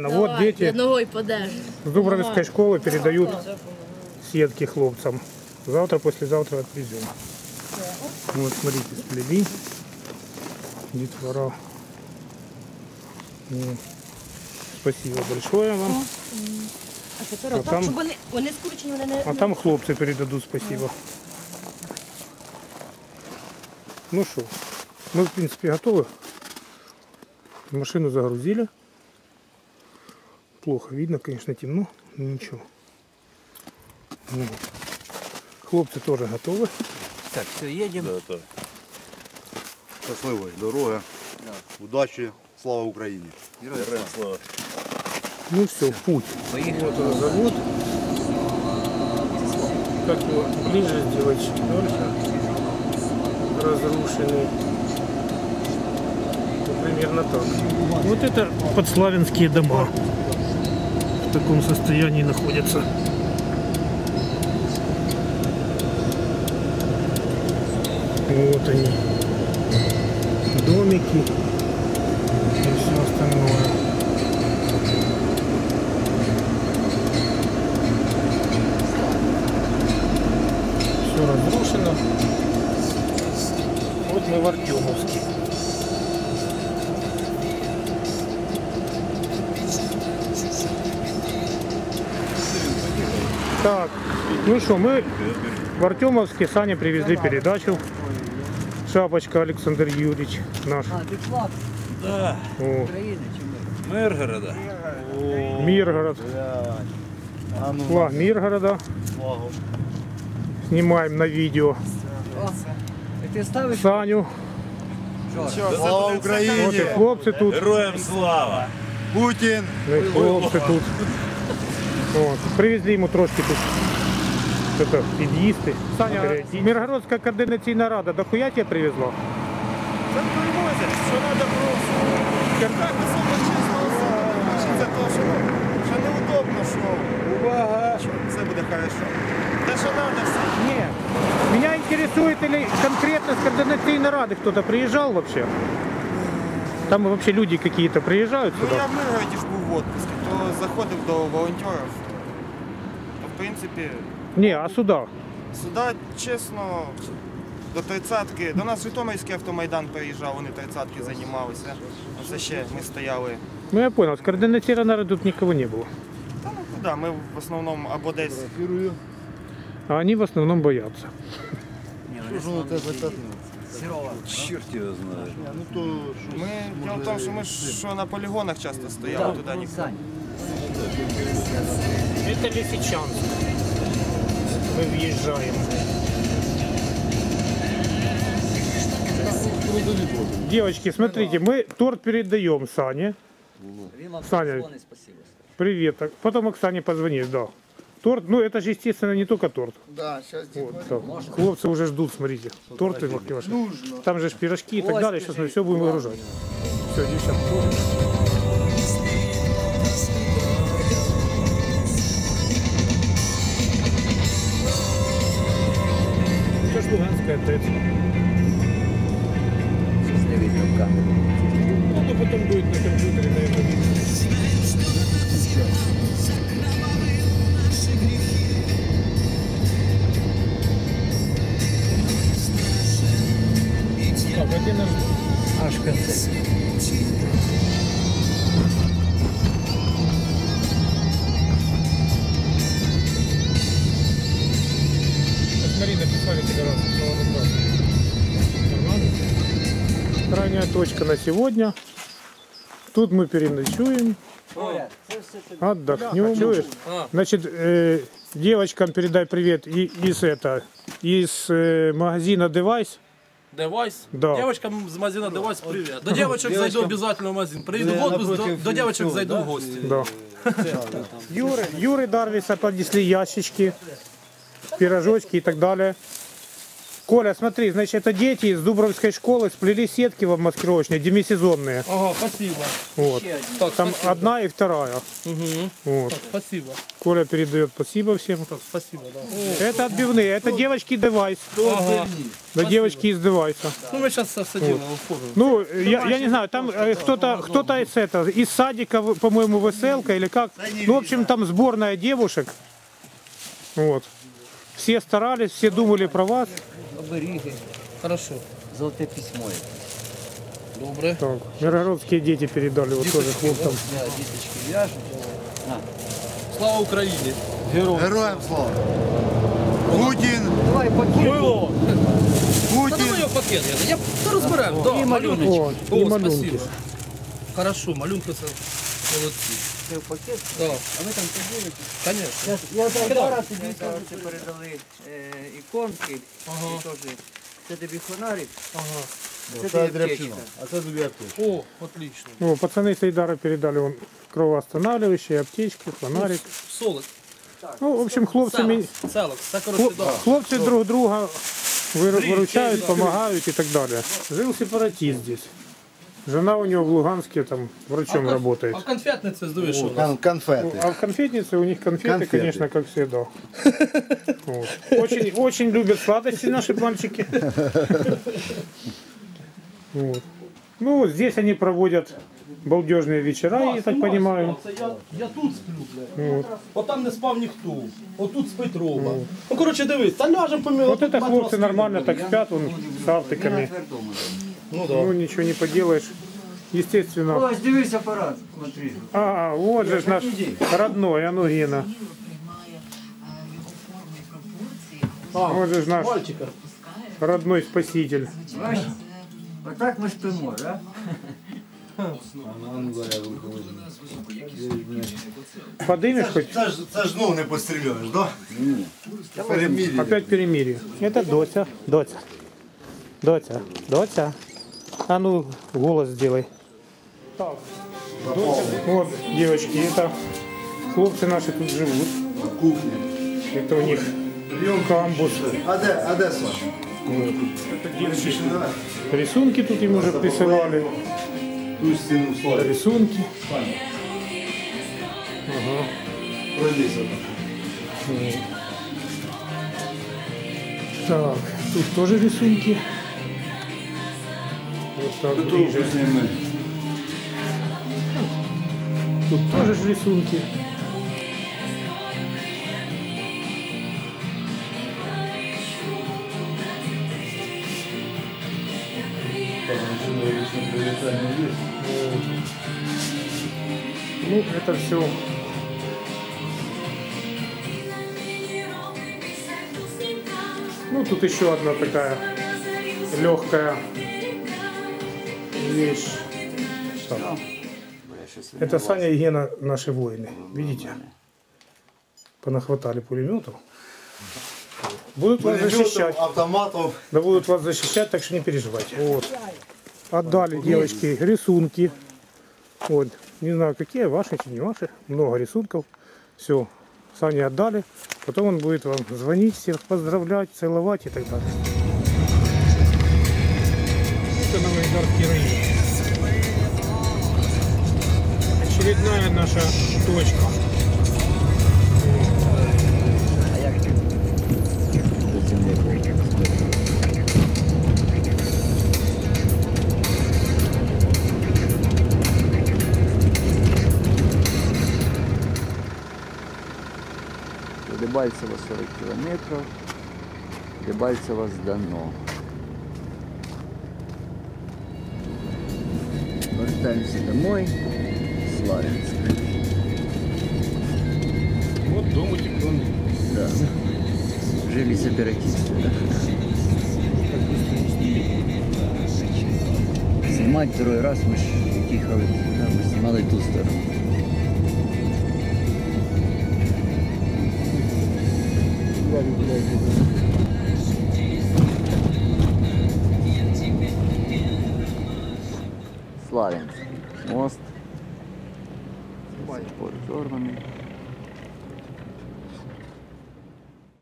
Ну, Вот Давай, дети Одного і подержи. с Дубровицкой школы передают сетки хлопцам. Завтра, послезавтра отвезем. Вот, смотрите, сплели. Детвора. Ну, Спасибо большое вам. А тепер А там-. А там хлопцы передадут спасибо. Ну что, мы в принципе готовы. Машину загрузили Плохо видно, конечно, темно, но ничего. Ну, Хлопцы тоже готовы. Так, все, едем. Да, так. Щасливої дороги, удачі, слава Україні. Героям слава. Ну все, в путь. Поехали. Вот он завод. Как его ближе сделать четверка. Разрушенный. Ну, примерно так. Вот это подславянские дома. В таком состоянии находятся. Вот они. Домики и все остальное. все разрушено. Вот мы в Артемовске. Так, ну что, мы в Артемовске, Саня привезли передачу. Шапочка Александр Юрьевич наш. А, ты флаг Да, О, Украины, чем Миргорода. Миргород. Флаг Миргорода. Снимаем на видео И ты ставишь? Саню. Слава Вот и Україні! хлопцы тут. Героям слава! Путін! Ну и хлопцы тут. Вот. Привезли ему трошки тут. Это, під'їсти. Саня, Миргородська координаційна рада, дохуя тебе привезла? Це привозять, що треба просто. Так особо чесно за те, що, що неудобно, що увага, що все буде хорошо. Те, що треба, все. Нет. Меня интересует, или конкретно с координационной рады кто-то приезжал вообще? Там вообще люди какие-то приезжают Ну сюда? я в Миргороді ж був в отпуску, то заходив до волонтерів. Принципі, Не, а сюда? сюди, чесно, до тридцятки, до нас Житомирський автомайдан приїжджав, вони тридцятки займалися. Це ще ми стояли. Ну я понял, с координационной рады тут никого не было. Та ну куди, ми в основному або десь А они в основном боятся. Серова. Чорт його знає. Ми діло в тому, що ми ж що на полігонах часто стояли, туди ніхто. Это Лисичанск. Мы въезжаем. Девочки, смотрите, мы торт передаем Сане. Саня. Привет. Потом Оксане позвонишь, да. Торт, ну это же, естественно, не только торт. Да, зараз Вот, так. Хлопцы уже ждут, смотрите. Торты ваши. Там же пирожки и так далее. Сейчас мы все будем выгружать. Все, девчонки. Луганская ТЭЦ. В камеру. Ну, оно потом будет на компьютере, наверное, видно. Так, а где наш... Аж в конце. Крайняя точка на сегодня. Тут мы переночуем, отдохнем. Чуешь? Значит, э, девочкам передай привет и, из это, из э, магазина Девайс. Девайс. Да. Девочкам з магазина Девайс привет. До девочек зайду обязательно в магазин. Приеду в отпуск, до, до девочек зайду в гости. Да. Юры, Юры Дарвиса поднесли ящички, пирожочки и так далее. Коля, смотри, значит, это дети из Дубровской школы сплели сетки в маскировочные, демисезонные. Ага, спасибо. Вот. Так, Там спасибо. одна и вторая. Мгм. Вот. Так, спасибо. Коля передает спасибо всем. Так, спасибо, да. Это отбивные, это девочки девайс. Ага. Да девочки из девайса. Ну, мы сейчас делаем, оформим. Ну, я, я не знаю, там э, кто-то кто из этого, из садика, по-моему, веселка или как. Ну, в общем, там сборная девушек. Вот. Все старались, все думали про вас Оберіги. Хорошо. Золоте письмо. є. Добре. Так, миргородские дети передали вот тоже хлопцам. Я діточки в'яжу. Слава Україні. Героям слава. Путін, Давай пакет. Мило. Та Путін. давай його пакет. Я, я та розберемо. Да, малюнки. О, О, и малюнки. спасибо. Хорошо, малюнки це молодці. Це в пакет. Да, А ви там поділитесь. конечно. Я зараз тобі кажу, це передали е, іконки. Ага. І теж Це тобі фонарик, Ага. це тобі аптечка. А це тобі аптечка. О, отлично. О, пацаны с Айдара передали вон кровоостанавливающие, аптечки, фонарик. Солод. Ну, в общем, хлопцами, Целок. Целок. Це коротше, хлоп- да. хлопцы друг друга выру- выручают, помогают и так далее. Жил сепаратист здесь. Жена у него в Луганске там врачом кон- работает. А конфетниці здивиш, що у нас? Ну, Конфети. а в конфетнице у них конфеты, Конфеты. конечно, как всегда. Вот. Очень, очень любят сладости наши мальчики. Вот. Ну, вот здесь они проводят балдежные вечера, я так понимаю. Я, я тут сплю, блядь. От там не спав ніхто. Отут спить Рома. Ну, коротше, дивись, та ляжем помилуй. Вот это хлопцы нормально так спят, вон, с автиками. Твердому. Ну да. Ну, ничего не поделаешь. Естественно. Ось, дивись апарат, смотри. А, вот же ж наш родной, а ну Гена. приймає е, його форми і пропорції, Вот же ж наш Мальчика. родной спаситель. Бачиш? Отак ми спимо, да? Подымешь хоть? Це ж, це ж знов не постріляєш, да? Ні. Перемір'я. Опять перемирие. Это Дося. Дося. Дося. Дося. А ну, голос сделай. Так. Вот, девочки, это хлопцы наши тут живут. Кухня. Это у них камбус. А де, а де Саша? Это девочки. Рисунки тут им уже присылали. Рисунки. Пройдися. Так, тут тоже рисунки. Так ближе. Тут тоже ж рисунки. Ну, это все. Ну, тут еще одна такая легкая вещь. Так. Это Саня и Гена наши воины. Видите? Понахватали пулеметов. Будут вас защищать. Автоматом. Да будут вас защищать, так что не переживайте. Вот. Отдали девочки рисунки. Вот. Не знаю, какие, ваши не ваши. Много рисунков. Все. Сане отдали. Потом он будет вам звонить, всех поздравлять, целовать и так далее. Это Новоидарский район. Очередная наша точка. Дебальцево 40 километров. Дебальцево сдано. Вертаемся домой. Славянск. Вот дом утепленный. Да. Жили сепаратисты, да? Знімати другий раз ми ж як їхали сюди, ми знімали ту сторону. Славянськ. फ्लोर बन।